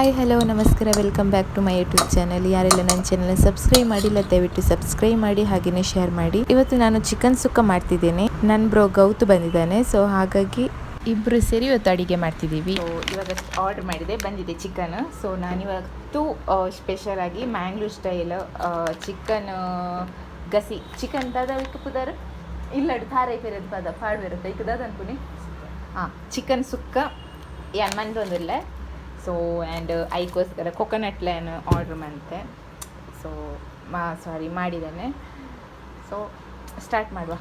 Hi hello ನಮಸ್ಕಾರ. Welcome back to my YouTube channel ಯಾರೆಲ್ಲ ನನ್ನ ಚಾನಲ್ ಸಬ್ಸ್ಕ್ರೈಬ್ ಮಾಡಿಲ್ಲ ದಯವಿಟ್ಟು ಸಬ್ಸ್ಕ್ರೈಬ್ ಮಾಡಿ ಹಾಗೆಯೇ ಶೇರ್ ಮಾಡಿ. ಇವತ್ತು ನಾನು ಚಿಕನ್ ಸುಕ್ಕ ಮಾಡ್ತಿದ್ದೇನೆ. ನನ್ನ ಬ್ರೋ ಗೌತು ಬಂದಿದ್ದಾನೆ. ಸೊ ಹಾಗಾಗಿ ಇಬ್ಬರು ಸೇರಿ ಇವತ್ತು ಅಡುಗೆ ಮಾಡ್ತಿದ್ದೀವಿ. ಸೊ ಇವಾಗ ಆರ್ಡರ್ ಮಾಡಿದೆ. ಬಂದಿದೆ ಚಿಕನ್ ಸೊ ನಾನಿವತ್ತು ಸ್ಪೆಷಲ್ ಆಗಿ Mangalore style chicken ghassi. Chicken ದಾದ ಪುದರ್? ಇಲ್ಲ ಥಾರೈ ಫೇರದ್ ಪದ. ಪಾಡು ಇರುತ್ತೆ. ಈಗ ದಾದ ಅನ್ಕೊನಿ ಹಾಂ. ಚಿಕನ್ ಸುಕ್ಕ. ಯಾನ್ ಮಂದೊಂದಿಲ್ಲ ಸೊ ಆ್ಯಂಡ್ ಐಕೋಸ್ಕರ ಕೊಕೊನಟ್ ಲೈನ್ ಆರ್ಡ್ರ್ ಮಾಡಿದೆ ಸೊ ಮಾ ಸಾರಿ ಮಾಡಿದ್ದೇನೆ. ಸೊ ಸ್ಟಾರ್ಟ್ ಮಾಡುವ.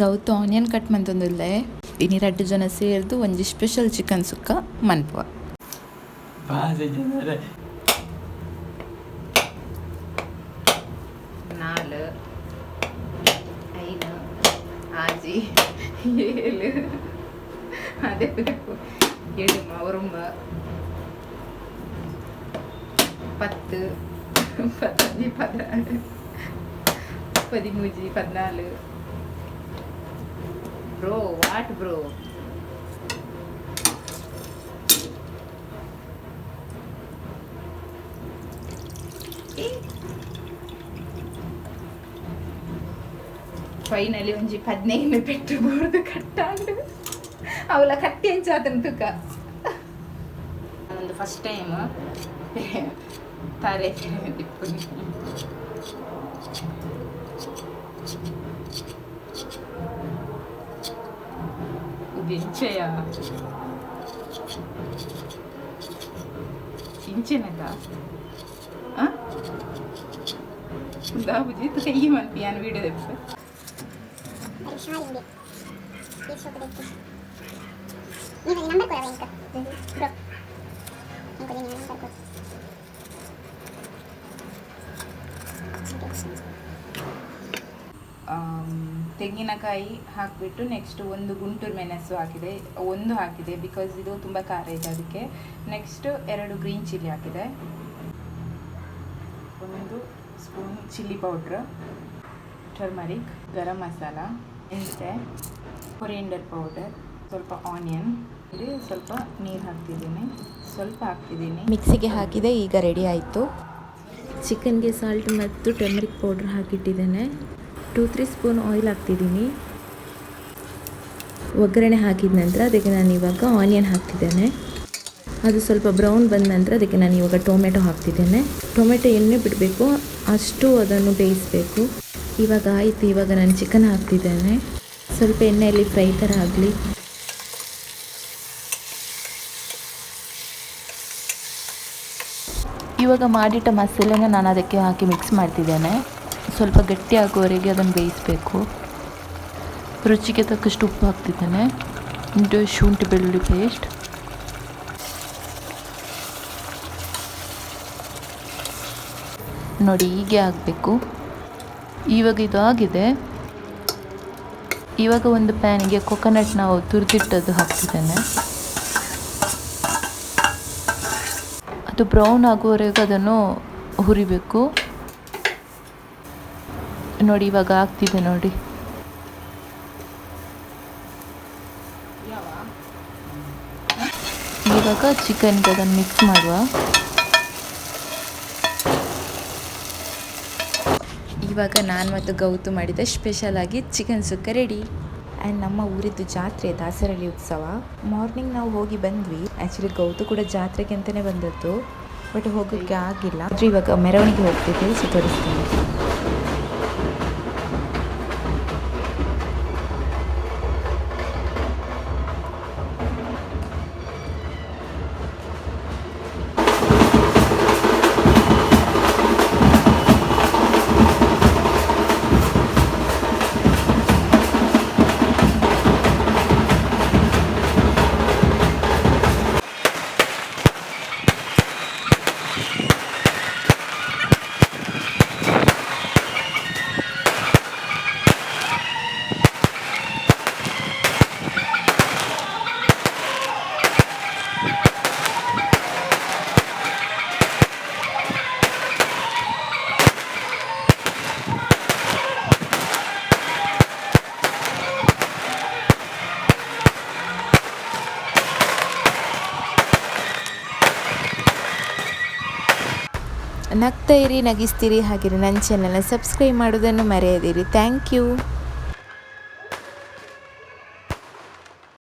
ಗೌತ ಆನಿಯನ್ ಕಟ್ ಮಂತೊಂದುಲ್ಲೆ ಇನಿ ರಡ್ಡು ಜನ ಸೇರ್ದು ಒಂದು ಸ್ಪೆಷಲ್ ಚಿಕನ್ ಸುಕ್ಕ ಮನ್ಪುವ அஞ்சு ஏழு. அதே ஏழுமா ஒருமா பத்து. பதினஞ்சு பதினாலு பதிமூஞ்சு பதினாலு. ப்ரோ வாட் ப்ரோ ஏ ಫೈನಲಿ ಒಂಜಿ ಪದ್ನೈದು ಪೆಟ್ಟು ಬೋರ್ದು ಕಟ್ಟಾಂಡು ಅವಳ ಕಟ್ಟಿ ಹಂಚಾತನ ತುಕ ಒಂದು ಫಸ್ಟ್ ಟೈಮ್ ತಾರೆ ತಿಪ್ಪುನಿ ದಿಂಚೆಯ ಇಂಚೆನಕ ದಾಬುಜಿ ಕೈ ಮಲ್ಪಿಯಾನ ವೀಡಿಯೋ ತೆಪ್ಪ ഹായ് ತೆಂಗಿನಕಾಯಿ ಹಾಕಿಬಿಟ್ಟು ನೆಕ್ಸ್ಟ್ ಒಂದು ಗುಂಟೂರು ಮೆಣಸು ಹಾಕಿದೆ. ಒಂದು ಹಾಕಿದೆ ಬಿಕಾಸ್ ಇದು ತುಂಬ ಖಾರ ಇದೆ ಅದಕ್ಕೆ. ನೆಕ್ಸ್ಟ್ ಎರಡು ಗ್ರೀನ್ ಚಿಲ್ಲಿ ಹಾಕಿದೆ. ಒಂದು spoon chilli powder turmeric garam masala ಮೆಂತೆ ಕೊರಿಯಂಡರ್ ಪೌಡರ್ ಸ್ವಲ್ಪ ಆನಿಯನ್ ಸ್ವಲ್ಪ ನೀರು ಹಾಕ್ತಿದ್ದೀನಿ. ಸ್ವಲ್ಪ ಹಾಕ್ತಿದ್ದೀನಿ. ಮಿಕ್ಸಿಗೆ ಹಾಕಿದೆ, ಈಗ ರೆಡಿ ಆಯಿತು. ಚಿಕನ್ಗೆ ಸಾಲ್ಟ್ ಮತ್ತು ಟರ್ಮರಿಕ್ ಪೌಡ್ರ್ ಹಾಕಿಟ್ಟಿದ್ದೇನೆ. ಟೂ ತ್ರೀ ಸ್ಪೂನ್ ಆಯಿಲ್ ಹಾಕ್ತಿದ್ದೀನಿ. ಒಗ್ಗರಣೆ ಹಾಕಿದ ನಂತರ ಅದಕ್ಕೆ ನಾನು ಇವಾಗ ಆನಿಯನ್ ಹಾಕ್ತಿದ್ದೇನೆ. ಅದು ಸ್ವಲ್ಪ ಬ್ರೌನ್ ಬಂದ ನಂತರ ಅದಕ್ಕೆ ನಾನು ಇವಾಗ ಟೊಮೆಟೊ ಹಾಕ್ತಿದ್ದೇನೆ. ಟೊಮೆಟೊ ಎಣ್ಣೆ ಬಿಡಬೇಕು, ಅಷ್ಟು ಅದನ್ನು ಬೇಯಿಸಬೇಕು. ಇವಾಗ ಆಯಿತು ಇವಾಗ ನಾನು ಚಿಕನ್ ಹಾಕ್ತಿದ್ದೇನೆ. ಸ್ವಲ್ಪ ಎಣ್ಣೆಯಲ್ಲಿ ಫ್ರೈ ಥರ ಆಗಲಿ. ಇವಾಗ ಮಾಡಿಟ್ಟ ಮಸಾಲೆನ ನಾನು ಅದಕ್ಕೆ ಹಾಕಿ ಮಿಕ್ಸ್ ಮಾಡ್ತಿದ್ದೇನೆ. ಸ್ವಲ್ಪ ಗಟ್ಟಿ ಆಗೋವರೆಗೆ ಅದನ್ನು ಬೇಯಿಸಬೇಕು. ರುಚಿಗೆ ತಕ್ಕಷ್ಟು ಉಪ್ಪು ಹಾಕ್ತಿದ್ದೇನೆ. ಶುಂಠಿ ಬೆಳ್ಳುಳ್ಳಿ ಪೇಸ್ಟ್ ನೋಡಿ, ಹೀಗೆ ಆಗಬೇಕು ಇವಾಗ ಇದು ಆಗಿದೆ. ಇವಾಗ ಒಂದು ಪ್ಯಾನಿಗೆ ಕೊಕೊನಟ್ ನಾವು ತುರಿದಿಟ್ಟದ್ದು ಹಾಕ್ತಿದ್ದೇನೆ. ಅದು ಬ್ರೌನ್ ಆಗುವವರೆಗೂ ಅದನ್ನು ಹುರಿಬೇಕು. ನೋಡಿ, ಇವಾಗ ಆಗ್ತಿದೆ ನೋಡಿ. ಇವಾಗ ಚಿಕನ್ಗೆ ಅದನ್ನು ಮಿಕ್ಸ್ ಮಾಡುವ. ಇವಾಗ ನಾನು ಮತ್ತು ಗೌತು ಮಾಡಿದ ಸ್ಪೆಷಲ್ ಆಗಿ ಚಿಕನ್ ಸುಕ್ಕ ರೆಡಿ ಆ್ಯಂಡ್ ನಮ್ಮ ಊರಿದ್ದು ಜಾತ್ರೆ ದಾಸರಳ್ಳಿ ಉತ್ಸವ. ಮಾರ್ನಿಂಗ್ ನಾವು ಹೋಗಿ ಬಂದ್ವಿ. ಆ್ಯಕ್ಚುಲಿ ಗೌತು ಕೂಡ ಜಾತ್ರೆಗೆ ಅಂತಲೇ ಬಂದದ್ದು. ಬಟ್ ಹೋಗೋಕ್ಕೆ ಆಗಿಲ್ಲ. ಆದರೆ ಇವಾಗ ಮೆರವಣಿಗೆ ಹೋಗ್ತಿದ್ದೀವಿ ಸೊ ನಗ್ತಾ ಇರಿ ನಗಿಸ್ತೀರಿ ಹಾಗೆ ನನ್ನ ಚಾನಲ್ನ ಸಬ್ಸ್ಕ್ರೈಬ್ ಮಾಡೋದನ್ನು ಮರೆಯದಿರಿ. Thank you